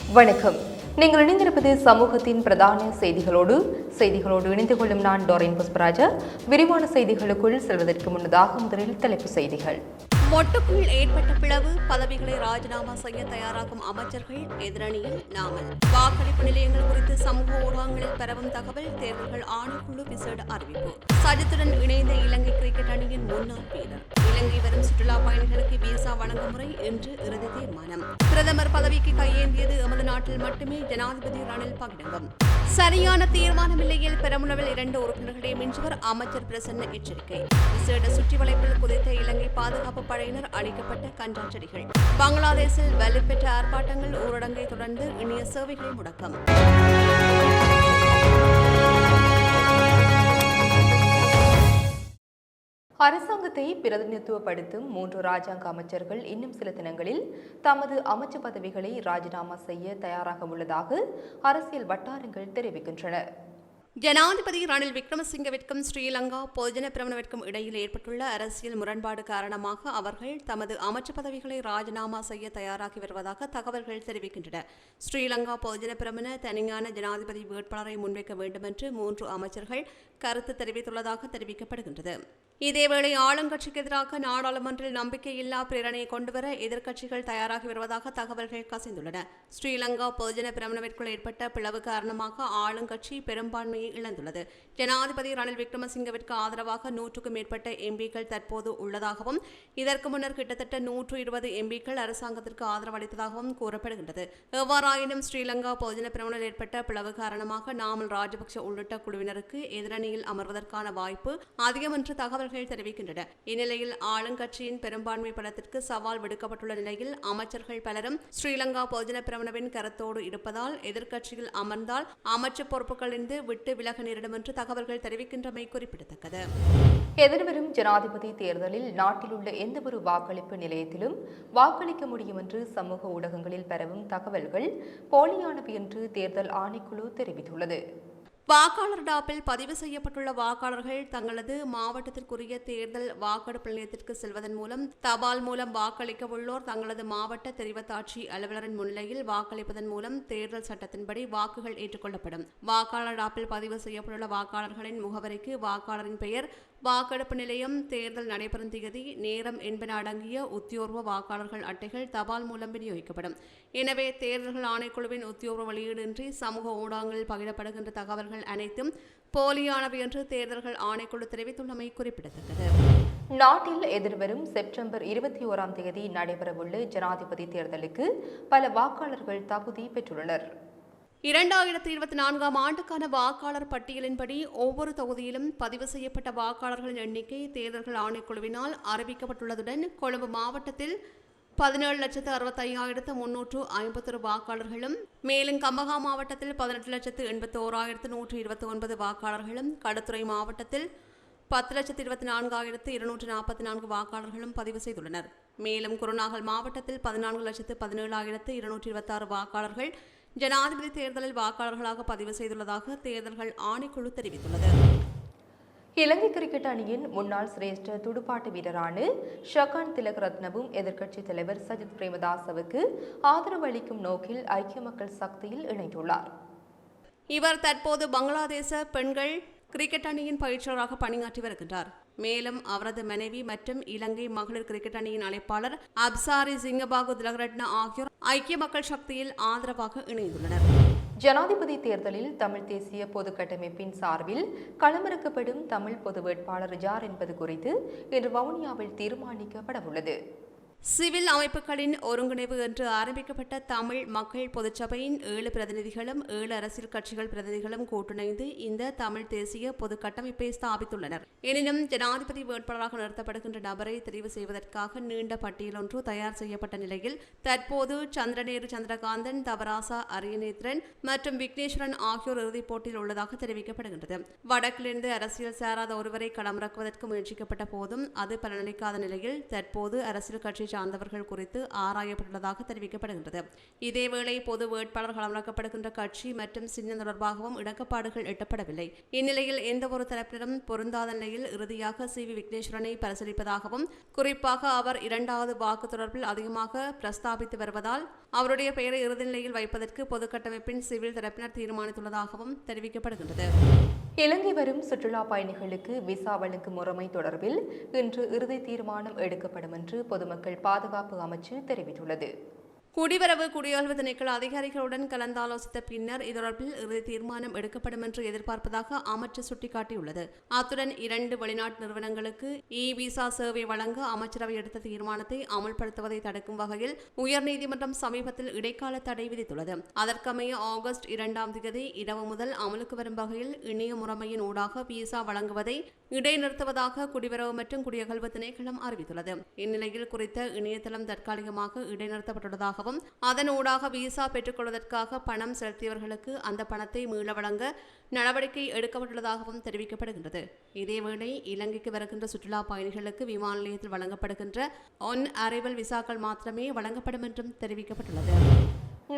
வணக்கம். நீங்கள் இணைந்திருப்பது சமூகத்தின் பிரதான செய்திகளோடு செய்திகளோடு இணைந்து கொள்ளும் நான் டோரின் புஷ்பராஜா. விரிவான செய்திகளுக்குள் செல்வதற்கு முன்னதாக முதலில் தலைப்பு செய்திகள். மொட்டுக்குள் ஏற்பட்ட பிளவு பதவிகளை ராஜினாமா செய்ய தயாராகும் அமைச்சர்கள் எதிரணியில் நாமல். வாக்களிப்பு நிலையங்கள் குறித்து சமூக ஊடகங்களில் பரவும் தகவல் தேர்தல்கள் ஆணைக்குழு விசேட அறிவிப்பு. சஜித்துடன் இணைந்த இலங்கை கிரிக்கெட் அணியின் முன்னாள் வீரர். இலங்கை வரும் சுற்றுலா பயணிகளுக்கு விசா வழங்கும் முறை இன்று இறுதி தீர்மானம். பிரதமர் பதவிக்கு கையேந்தியது எமது நாட்டில் மட்டுமே ஜனாதிபதி ரணில் பகிரங்கம். சரியான தீர்மானம் இல்லையில் பெரமுனவில் இரண்டு உறுப்பினர்களை மிஞ்சுவர் அமைச்சர் பிரசன்ன எச்சரிக்கை. விசேட சுற்றி வளைப்பில் குதித்த இலங்கை பாதுகாப்பு படையினர் அளிக்கப்பட்ட கன்றாச்செடிகள். செடிகள் பங்களாதேஷில் வலுப்பெற்ற ஆர்ப்பாட்டங்கள் ஊரடங்கை தொடர்ந்து இணைய சேவைகள் முடக்கம். அரசாங்கத்தை பிரதிநிதித்துவப்படுத்தும் மூன்று ராஜாங்க அமைச்சர்கள் இன்னும் சில தினங்களில் தமது அமைச்சு பதவிகளை ராஜினாமா செய்ய தயாராக உள்ளதாக அரசியல் வட்டாரங்கள் தெரிவிக்கின்றன. ஜனாதிபதி ரணில் விக்ரமசிங்கவிற்கும் ஸ்ரீலங்கா பொதுஜன பிரமணவிற்கும் இடையில் ஏற்பட்டுள்ள அரசியல் முரண்பாடு காரணமாக அவர்கள் தமது அமைச்சு பதவிகளை ராஜினாமா செய்ய தயாராகி வருவதாக தகவல்கள் தெரிவிக்கின்றன. ஸ்ரீலங்கா பொதுஜன பிரமண தனியான ஜனாதிபதி வேட்பாளரை முன்வைக்க வேண்டும் என்று மூன்று அமைச்சர்கள் கருத்து தெரிவித்துள்ளதாக தெரிவிக்கப்படுகின்றது. இதேவேளை ஆளுங்கட்சிக்கு எதிராக நாடாளுமன்றில் நம்பிக்கையில்லா பிரேரணையை கொண்டுவர எதிர்க்கட்சிகள் தயாராகி வருவதாக தகவல்கள் கசிந்துள்ளன. ஸ்ரீலங்கா பொதுஜன பிரமணவிற்குள் ஏற்பட்ட பிளவு காரணமாக ஆளுங்கட்சி பெரும்பான்மையை இழந்துள்ளது. ஜனாதிபதி ரணில் விக்ரமசிங்கவிற்கு ஆதரவாக நூற்றுக்கும் மேற்பட்ட எம்பிக்கள் தற்போது உள்ளதாகவும் இதற்கு முன்னர் கிட்டத்தட்ட நூற்று இருபது எம்பிக்கள் அரசாங்கத்திற்கு ஆதரவு அளித்ததாகவும் கூறப்படுகின்றது. எவ்வாறாயினும் ஸ்ரீலங்கா பொதுஜன பிரமணில் ஏற்பட்ட பிளவு காரணமாக நாமல் ராஜபக்ஷ உள்ளிட்ட குழுவினருக்கு எதிரணி எதிரணியில் அமர்வதற்கான வாய்ப்பு அதிகம் என்று தகவல்கள் தெரிவிக்கின்றன. இந்நிலையில் ஆளுங்கட்சியின் பெரும்பான்மை படத்திற்கு சவால் விடுக்கப்பட்டுள்ள நிலையில் அமைச்சர்கள் பலரும் ஸ்ரீலங்கா பொதுஜன பிரமணவின் கருத்தோடு இருப்பதால் எதிர்க்கட்சியில் அமர்ந்தால் அமைச்சு பொறுப்புகளிலிருந்து விட்டு விலக நேரிடும் என்று தகவல்கள் தெரிவிக்கின்றமை குறிப்பிடத்தக்கது. எதிர்வரும் ஜனாதிபதி தேர்தலில் நாட்டில் உள்ள எந்தவொரு வாக்களிப்பு நிலையத்திலும் வாக்களிக்க முடியும் என்று சமூக ஊடகங்களில் பரவும் தகவல்கள் போலியானவை என்று தேர்தல் ஆணைக்குழு தெரிவித்துள்ளது. வாக்காளர் டாப்பில் பதிவு செய்யப்பட்டுள்ள வாக்காளர்கள் தங்களது மாவட்டத்திற்குரிய தேர்தல் வாக்கெடுப்பு நிலையத்திற்கு செல்வதன் மூலம் தபால் மூலம் வாக்களிக்க உள்ளோர் தங்களது மாவட்ட தெரிவத்தாட்சி அலுவலரின் முன்னிலையில் வாக்களிப்பதன் மூலம் தேர்தல் சட்டத்தின்படி வாக்குகள் ஏற்றுக்கொள்ளப்படும். வாக்காளர் டாப்பில் பதிவு செய்யப்பட்டுள்ள வாக்காளர்களின் முகவரிக்கு வாக்காளரின் பெயர் வாக்கெடுப்பு நிலையம் தேர்தல் நடைபெறும் திகதி நேரம் என்பன அடங்கிய உத்தியோர்வ வாக்காளர்கள் அட்டைகள் தபால் மூலம் விநியோகிக்கப்படும். எனவே தேர்தல்கள் ஆணைக்குழுவின் உத்தியோர்வ வெளியீடின்றி சமூக ஊடகங்களில் பகிரப்படுகின்ற தகவல்கள் அனைத்தும் போலியானவை என்று தேர்தல்கள் ஆணைக்குழு தெரிவித்துள்ளமை குறிப்பிடத்தக்கது. நாட்டில் எதிர்வரும் செப்டம்பர் இருபத்தி ஓராம் தேதி நடைபெறவுள்ள ஜனாதிபதி தேர்தலுக்கு பல வாக்காளர்கள் தகுதி பெற்றுள்ளனர். இரண்டாயிரத்தி இருபத்தி நான்காம் ஆண்டுக்கான வாக்காளர் பட்டியலின்படி ஒவ்வொரு தொகுதியிலும் பதிவு செய்யப்பட்ட வாக்காளர்களின் எண்ணிக்கை தேர்தல்கள் ஆணைக்குழுவினால் அறிவிக்கப்பட்டுள்ளதுடன் கொழும்பு மாவட்டத்தில் பதினேழு லட்சத்து அறுபத்தையாயிரத்து முன்னூற்று ஐம்பத்தொரு வாக்காளர்களும் மேலும் கம்பகா மாவட்டத்தில் பதினெட்டு லட்சத்து எண்பத்தி ஓராயிரத்து நூற்று இருபத்தி ஒன்பது வாக்காளர்களும் களுத்துறை மாவட்டத்தில் பத்து லட்சத்து இருபத்தி நான்காயிரத்து இருநூற்று நாற்பத்தி நான்கு வாக்காளர்களும் பதிவு செய்துள்ளனர். மேலும் குருநாகல் மாவட்டத்தில் பதினான்கு லட்சத்து பதினேழாயிரத்து இருநூற்றி இருபத்தாறு வாக்காளர்கள் ஜனாதிபதி தேர்தலில் வாக்காளர்களாக பதிவு செய்துள்ளதாக தேர்தல்கள் ஆணைக்குழு தெரிவித்துள்ளது. இலங்கை கிரிக்கெட் அணியின் முன்னாள் சிரேஷ்ட துடுப்பாட்ட வீரரான ஷகான் திலக் ரத்னவும் எதிர்க்கட்சித் தலைவர் சஜித் பிரேமதாசவுக்கு ஆதரவு அளிக்கும் நோக்கில் ஐக்கிய மக்கள் சக்தியில் இணைந்துள்ளார். இவர் தற்போது பங்களாதேச பெண்கள் கிரிக்கெட் அணியின் பயிற்சியாளராக பணியாற்றி வருகின்றார். மேலும் அவரது மனைவி மற்றும் இலங்கை மகளிர் கிரிக்கெட் அணியின் அழைப்பாளர் அப்சாரி சிங்கபாகு திலகரட்ன ஆகியோர் ஐக்கிய மக்கள் சக்தியில் ஆதரவாக இணைந்துள்ளனர். ஜனாதிபதி தேர்தலில் தமிழ் தேசிய பொது கட்டமைப்பின் சார்பில் களமிறக்கப்படும் தமிழ் பொது வேட்பாளர் யார் என்பது குறித்து இன்று வவுனியாவில் தீர்மானிக்கப்படவுள்ளது. சிவில் அமைப்புகளின் ஒருங்கிணைவு என்று ஆரம்பிக்கப்பட்ட தமிழ் மக்கள் பொதுச்சபையின் ஏழு பிரதிநிதிகளும் ஏழு அரசியல் கட்சிகள் பிரதிநிதிகளும் கூட்டிணைந்து இந்த தமிழ் தேசிய பொது கட்டமைப்பை ஸ்தாபித்துள்ளனர். எனினும் ஜனாதிபதி வேட்பாளராக நிறுத்தப்படுகின்ற நபரை தெரிவு செய்வதற்காக நீண்ட பட்டியல் ஒன்று தயார் செய்யப்பட்ட நிலையில் தற்போது சந்திரநேரு சந்திரகாந்தன் தவராசா அரியநேத்ரன் மற்றும் விக்னேஸ்வரன் ஆகியோர் இறுதிப் போட்டியில் உள்ளதாக தெரிவிக்கப்படுகின்றது. வடக்கிலிருந்து அரசியல் சாராத ஒருவரை களமிறக்குவதற்கு முயற்சிக்கப்பட்ட போதும் அது பலனளிக்காத நிலையில் தற்போது அரசியல் கட்சி சார்ந்தவர்கள் குறித்து ஆராயப்பட்டுள்ளதாக தெரிவிக்கப்படுகின்றது. இதேவேளை பொது வேட்பாளர் அமலாக்கப்படுகின்ற கட்சி மற்றும் சின்னம் தொடர்பாகவும் இடக்கப்பாடுகள் எட்டப்படவில்லை. இந்நிலையில் எந்தவொரு தரப்பினரும் பொருந்தாத நிலையில் இறுதியாக சி வி விக்னேஸ்வரனை பரிசீலிப்பதாகவும் குறிப்பாக அவர் இரண்டாவது வாக்கு தொடர்பில் அதிகமாக பிரஸ்தாபித்து வருவதால் அவருடைய பெயரை இறுதி நிலையில் வைப்பதற்கு பொது கட்டமைப்பின் சிவில் தரப்பினர் தீர்மானித்துள்ளதாகவும் தெரிவிக்கப்படுகின்றது. இலங்கை வரும் சுற்றுலா பயணிகளுக்கு விசா வழங்கும் முறைமை தொடர்பில் இன்று இறுதி தீர்மானம் எடுக்கப்படும் என்று பொதுமக்கள் பாதுகாப்பு அமைச்சு தெரிவித்துள்ளது. குடிவரவு குடியகழ்வு திணைக்கள அதிகாரிகளுடன் கலந்தாலோசித்த பின்னர் இதொடர்பில் இறுதி தீர்மானம் எடுக்கப்படும் என்று எதிர்பார்ப்பதாக அமைச்சு சுட்டிக்காட்டியுள்ளது. அத்துடன் இரண்டு வெளிநாட்டு நிறுவனங்களுக்கு இ விசா சேவை வழங்க அமைச்சரவை எடுத்த தீர்மானத்தை அமல்படுத்துவதை தடுக்கும் வகையில் உயர்நீதிமன்றம் சமீபத்தில் இடைக்கால தடை விதித்துள்ளது. அதற்கமைய ஆகஸ்ட் இரண்டாம் தேதி இரவு முதல் அமலுக்கு வரும் வகையில் இணைய முறைமையின் ஊடாக விசா வழங்குவதை இடைநிறுத்துவதாக குடிவரவு மற்றும் குடியகழ்வு திணைக்களம் அறிவித்துள்ளது. இந்நிலையில் குறித்த இணையதளம் தற்காலிகமாக இடைநிறுத்தப்பட்டுள்ளதாகவும் அதன் அதனூடாக விசா பெற்றுக்கொள்வதற்காக பணம் செலுத்தியவர்களுக்கு அந்த பணத்தை மீள வழங்க நடவடிக்கை எடுக்கப்பட்டுள்ளதாகவும் தெரிவிக்கப்படுகின்றது. இதேவேளை இலங்கைக்கு வருகின்ற சுற்றுலா பயணிகளுக்கு விமான நிலையத்தில் வழங்கப்படுகின்ற ஒன் அரைவல் விசாக்கள் மாத்திரமே வழங்கப்படும் என்றும் தெரிவிக்கப்பட்டுள்ளது.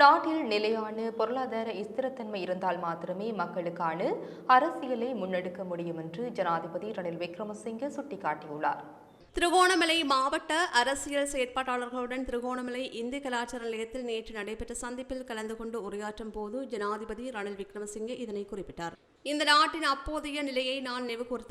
நாட்டில் நிலையான பொருளாதார ஸ்திரத்தன்மை இருந்தால் மாத்திரமே மக்களுக்கான அரசியலை முன்னெடுக்க முடியும் என்று ஜனாதிபதி ரணில் விக்ரமசிங்கே சுட்டிக்காட்டியுள்ளார். திருகோணமலை மாவட்ட அரசியல் செயற்பாட்டாளர்களுடன் திருகோணமலை இந்திய கலாச்சார நிலையத்தில் நேற்று நடைபெற்ற சந்திப்பில் கலந்து கொண்டு உரையாற்றும் போது ஜனாதிபதி ரணில் விக்ரமசிங்கே இதனை குறிப்பிட்டார். இந்த நாட்டின் அப்போதைய நிலையை நான் நினைவுகூர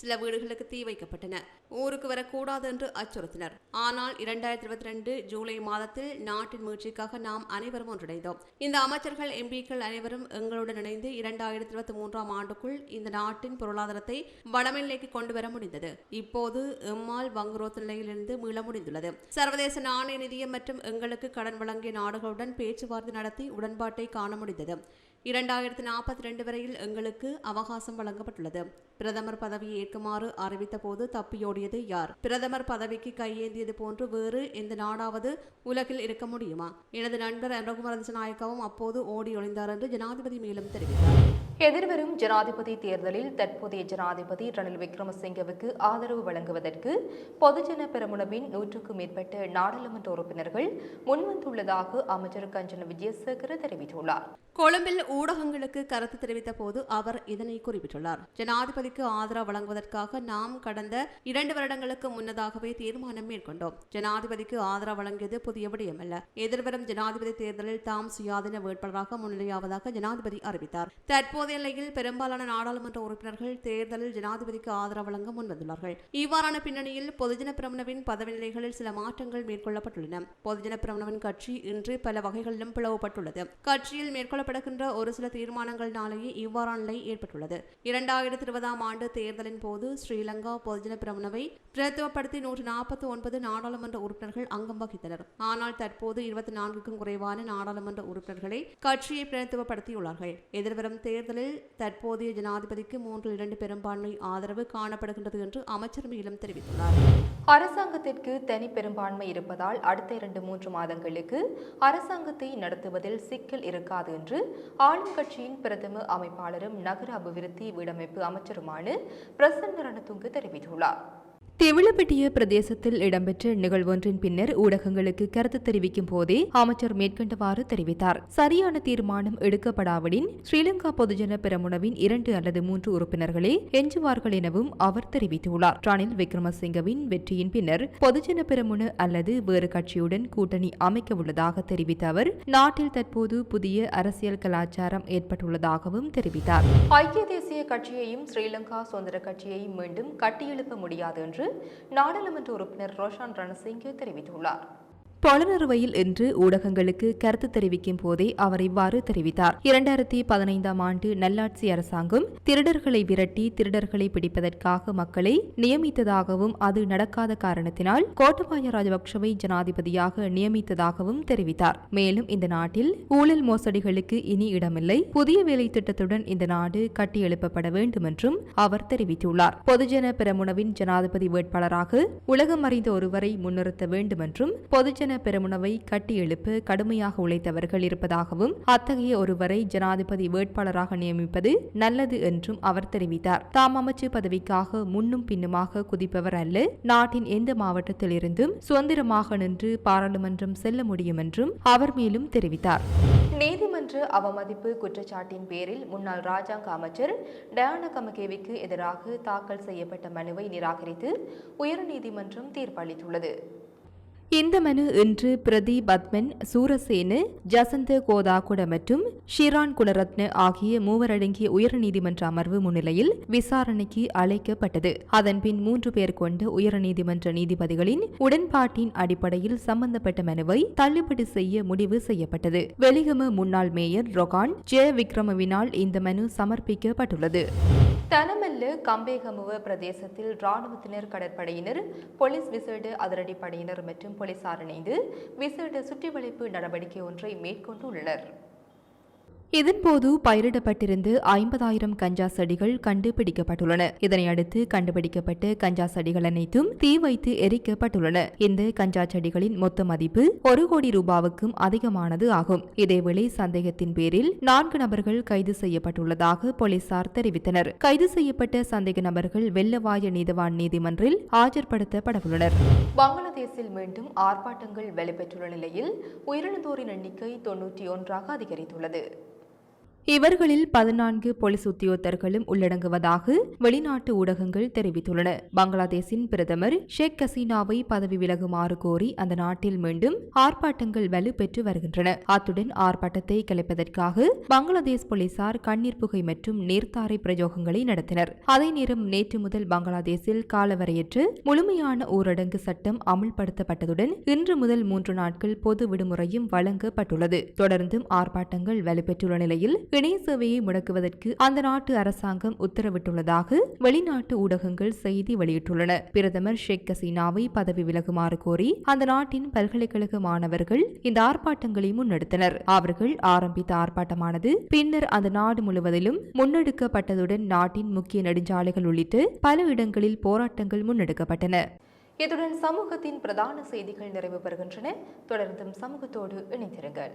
சில வீடுகளுக்கு தீ வைக்கப்பட்டன. ஊருக்கு வரக்கூடாது என்று அச்சுறுத்தினர். ஆனால் இரண்டாயிரத்தி இருபத்தி ரெண்டு ஜூலை மாதத்தில் நாட்டின் முயற்சிக்காக நாம் அனைவரும் ஒன்றிணைந்தோம். இந்த அமைச்சர்கள் எம்பிக்கள் அனைவரும் எங்களுடன் இணைந்து இரண்டாயிரத்தி இருபத்தி மூன்றாம் ஆண்டுக்குள் இந்த நாட்டின் பொருளாதாரத்தை வடமெல்லைக்கு கொண்டு வர முடிந்தது. இப்போது எம்மால் வங்குரோத்து நிலையிலிருந்து மீள முடிந்துள்ளது. சர்வதேச நாணய நிதியம் மற்றும் எங்களுக்கு கடன் வழங்கிய நாடுகளுடன் பேச்சுவார்த்தை நடத்தி உடன்பாட்டை காண முடிந்தது. இரண்டாயிரத்தி நாற்பத்தி ரெண்டு வரையில் எங்களுக்கு அவகாசம் வழங்கப்பட்டுள்ளது. பிரதமர் பதவியை ஏற்குமாறு அறிவித்த போது தப்பியோடியது யார்? பிரதமர் பதவிக்கு கையேந்தியது போன்று வேறு எந்த நாடாவது உலகில் இருக்க முடியுமா? எனது நண்பர் அனுகுமார அப்போது ஓடி ஒளிந்தார் என்று ஜனாதிபதி மேலும் தெரிவித்தார். எதிர்வரும் ஜனாதிபதி தேர்தலில் தற்போதைய ஜனாதிபதி ரணில் விக்ரமசிங்கவுக்கு ஆதரவு வழங்குவதற்கு பொதுஜன பெருமுனவின் நூற்றுக்கும் மேற்பட்ட நாடாளுமன்ற உறுப்பினர்கள் முன்வந்துள்ளதாக அமைச்சர் கஞ்சன விஜயசேகர தெரிவித்துள்ளார். கொழும்பில் ஊடகங்களுக்கு கருத்து தெரிவித்த போது அவர் இதனை குறிப்பிட்டுள்ளார். ஜனாதிபதிக்கு ஆதரவு வழங்குவதற்காக நாம் கடந்த இரண்டு வருடங்களுக்கு முன்னதாகவே தீர்மானம் மேற்கொண்டோம். ஜனாதிபதிக்கு ஆதரவு வழங்கியது புதிய விடயமல்ல. எதிர்வரும் ஜனாதிபதி தேர்தலில் தாம் சுயாதீன வேட்பாளராக முன்னிலையாவதாக ஜனாதிபதி அறிவித்தார். தற்போது நிலையில் பெரும்பாலான நாடாளுமன்ற உறுப்பினர்கள் தேர்தலில் ஜனாதிபதிக்கு ஆதரவு வழங்க முன்வந்துள்ளார்கள். இவ்வாறான பின்னணியில் பொதுஜன பிரமணவின் பதவி நிலைகளில் சில மாற்றங்கள் மேற்கொள்ளப்பட்டுள்ளன. பொதுஜன பிரமணவின் கட்சி இன்று பல வகைகளிலும் பிளவுபட்டுள்ளது. கட்சியில் மேற்கொள்ளப்படுகின்ற ஒரு சில தீர்மானங்களினாலேயே இவ்வாறான நிலை ஏற்பட்டுள்ளது. இரண்டாயிரத்தி இருபதாம் ஆண்டு தேர்தலின் போது ஸ்ரீலங்கா பொதுஜன பிரமணவை பிரதித்துவப்படுத்தி நூற்று நாற்பத்தி ஒன்பது நாடாளுமன்ற உறுப்பினர்கள் அங்கம் வகித்தனர். ஆனால் தற்போது இருபத்தி நான்குக்கும் குறைவான நாடாளுமன்ற உறுப்பினர்களை கட்சியை பிரதித்துவப்படுத்தியுள்ளார்கள். எதிர்வரும் தேர்தல் தேர்தலில் தற்போதைய ஜனாதிபதிக்கு மூன்று இரண்டு பெரும்பான்மை ஆதரவு காணப்படுகின்றது என்று அமைச்சர் மேலும் தெரிவித்துள்ளார். அரசாங்கத்திற்கு தனி பெரும்பான்மை இருப்பதால் அடுத்த இரண்டு மூன்று மாதங்களுக்கு அரசாங்கத்தை நடத்துவதில் சிக்கல் இருக்காது என்று ஆளும் கட்சியின் பிரதம அமைப்பாளரும் நகர அபிவிருத்தி வீடமைப்பு அமைச்சருமான பிரசன்ன ரணதுங்க தெரிவித்துள்ளார். திவிழப்பட்டிய பிரதேசத்தில் இடம்பெற்ற நிகழ்வொன்றின் பின்னர் ஊடகங்களுக்கு கருத்து தெரிவிக்கும் போதே அமைச்சர் மேற்கண்டவாறு தெரிவித்தார். சரியான தீர்மானம் எடுக்கப்படாவிடின் ஸ்ரீலங்கா பொதுஜன பெரமுனவின் இரண்டு அல்லது மூன்று உறுப்பினர்களே எஞ்சுவார்கள் எனவும் அவர் தெரிவித்துள்ளார். ரணில் விக்ரமசிங்கவின் வெற்றியின் பின்னர் பொதுஜன பெரமுன அல்லது வேறு கட்சியுடன் கூட்டணி அமைக்க உள்ளதாக தெரிவித்த அவர் நாட்டில் தற்போது புதிய அரசியல் கலாச்சாரம் ஏற்பட்டுள்ளதாகவும் தெரிவித்தார். ஐக்கிய தேசிய கட்சியையும் ஸ்ரீலங்கா சுதந்திர கட்சியையும் மீண்டும் கட்டியெழுப்ப முடியாது என்று நாடாளுமன்ற உறுப்பினர் ரோஷான் ரணசிங்கே தெரிவித்துள்ளார். பொலனறுவையில் இன்று ஊடகங்களுக்கு கருத்து தெரிவிக்கும் போதே அவர் இவ்வாறு தெரிவித்தார். இரண்டாயிரத்தி பதினைந்தாம் ஆண்டு நல்லாட்சி அரசாங்கம் திருடர்களை விரட்டி திருடர்களை பிடிப்பதற்காக மக்களை நியமித்ததாகவும் அது நடக்காத காரணத்தினால் கோட்டபாய ராஜபக்சவை ஜனாதிபதியாக நியமித்ததாகவும் தெரிவித்தார். மேலும் இந்த நாட்டில் ஊழல் மோசடிகளுக்கு இனி இடமில்லை. புதிய வேலை திட்டத்துடன் இந்த நாடு கட்டியெழுப்பப்பட வேண்டும் என்றும் அவர் தெரிவித்துள்ளார். பொதுஜன பெரமுனவின் ஜனாதிபதி வேட்பாளராக உலகம் அறிந்த ஒருவரை முன்னிறுத்த வேண்டும் என்றும் பொதுஜன பொதுஜன பெருமுனவை கட்டியெழுப்ப கடுமையாக உழைத்தவர்கள் இருப்பதாகவும் அத்தகைய ஒருவரை ஜனாதிபதி வேட்பாளராக நியமிப்பது நல்லது என்றும் அவர் தெரிவித்தார். தாம் அமைச்சு பதவிக்காக முன்னும் பின்னுமாக குதிப்பவர் அல்ல நாட்டின் எந்த மாவட்டத்தில் இருந்தும் சுதந்திரமாக நின்று பாராளுமன்றம் செல்ல முடியும் என்றும் அவர் மேலும் தெரிவித்தார். நீதிமன்ற அவமதிப்பு குற்றச்சாட்டின் பேரில் முன்னாள் ராஜாங்க அமைச்சர் டயானா கமகேவிக்கு எதிராக தாக்கல் செய்யப்பட்ட மனுவை நிராகரித்து உயர்நீதிமன்றம் தீர்ப்பளித்துள்ளது. இந்த மனு இன்று பிரதி பத்மன் சூரசேனு ஜசந்த கோதாகுட மற்றும் ஷிரான் குணரத்ன ஆகிய மூவரடங்கிய உயர்நீதிமன்ற அமர்வு முன்னிலையில் விசாரணைக்கு அழைக்கப்பட்டது. அதன்பின் மூன்று பேர் கொண்ட உயர்நீதிமன்ற நீதிபதிகளின் உடன்பாட்டின் அடிப்படையில் சம்பந்தப்பட்ட மனுவை தள்ளுபடி செய்ய முடிவு செய்யப்பட்டது. வெளிகம முன்னாள் மேயர் ரொகான் ஜெய விக்ரமவினால் இந்த மனு சமர்ப்பிக்கப்பட்டுள்ளது. தனமல்ல கம்பேகமுவ பிரதேசத்தில் ராணுவத்தினர் கடற்படையினர் போலீஸ் விசேட அதிரடிப்படையினர் மற்றும் போலீசார் இணைந்து விசேட சுற்றிவளைப்பு நடவடிக்கை ஒன்றை மேற்கொண்டுள்ளனர். இதன்போது பயிரிடப்பட்டிருந்து ஐம்பதாயிரம் கஞ்சா செடிகள் கண்டுபிடிக்கப்பட்டுள்ளன. இதனையடுத்து கண்டுபிடிக்கப்பட்ட கஞ்சா செடிகள் அனைத்தும் தீ வைத்து எரிக்கப்பட்டுள்ளன. இந்த கஞ்சா செடிகளின் மொத்த மதிப்பு ஒரு கோடி ரூபாவுக்கும் அதிகமானது ஆகும். இதேவேளை சந்தேகத்தின் பேரில் நான்கு நபர்கள் கைது செய்யப்பட்டுள்ளதாக போலீசார் தெரிவித்தனர். கைது செய்யப்பட்ட சந்தேக நபர்கள் வெள்ளவாய நீதவான் நீதிமன்றில் ஆஜர்படுத்தப்படவுள்ளனர். பங்களாதேஷில் மீண்டும் ஆர்ப்பாட்டங்கள் வெளிப்பெற்றுள்ள நிலையில் உயிரிழந்தோரின் எண்ணிக்கை தொன்னூற்றி ஒன்றாக அதிகரித்துள்ளது. இவர்களில் பதினான்கு போலீஸ் உத்தியோகத்தர்களும் உள்ளடங்குவதாக வெளிநாட்டு ஊடகங்கள் தெரிவித்துள்ளன. பங்களாதேஷின் பிரதமர் ஷேக் ஹசீனாவை பதவி விலகுமாறு கோரி அந்த நாட்டில் மீண்டும் ஆர்ப்பாட்டங்கள் வலுப்பெற்று வருகின்றன. அத்துடன் ஆர்ப்பாட்டத்தை கலைப்பதற்காக பங்களாதேஷ் போலீசார் கண்ணீர் புகை மற்றும் நீர்த்தாரை பிரயோகங்களை நடத்தினர். அதே நேரம் நேற்று முதல் பங்களாதேஷில் காலவரையற்று முழுமையான ஊரடங்கு சட்டம் அமுல்படுத்தப்பட்டதுடன் இன்று முதல் மூன்று நாட்கள் பொது விடுமுறையும் வழங்கப்பட்டுள்ளது. தொடர்ந்தும் ஆர்ப்பாட்டங்கள் வலுப்பெற்றுள்ள நிலையில் இணைய சேவையை முடக்குவதற்கு அந்த நாட்டு அரசாங்கம் உத்தரவிட்டுள்ளதாக வெளிநாட்டு ஊடகங்கள் செய்தி வெளியிட்டுள்ளன. பிரதமர் ஷேக் ஹசீனாவை பதவி விலகுமாறு கோரி அந்த நாட்டின் பல்கலைக்கழக மாணவர்கள் இந்த ஆர்ப்பாட்டங்களை முன்னெடுத்தனர். அவர்கள் ஆரம்பித்த ஆர்ப்பாட்டமானது பின்னர் அந்த நாடு முழுவதிலும் முன்னெடுக்கப்பட்டதுடன் நாட்டின் முக்கிய நெடுஞ்சாலைகள் உள்ளிட்டு பல இடங்களில் போராட்டங்கள் முன்னெடுக்கப்பட்டன. இத்துடன் சமூகத்தின் பிரதான செய்திகள் நிறைவு பெறுகின்றன. தொடர்ந்தும் சமூகத்தோடு இணைந்திருங்கள்.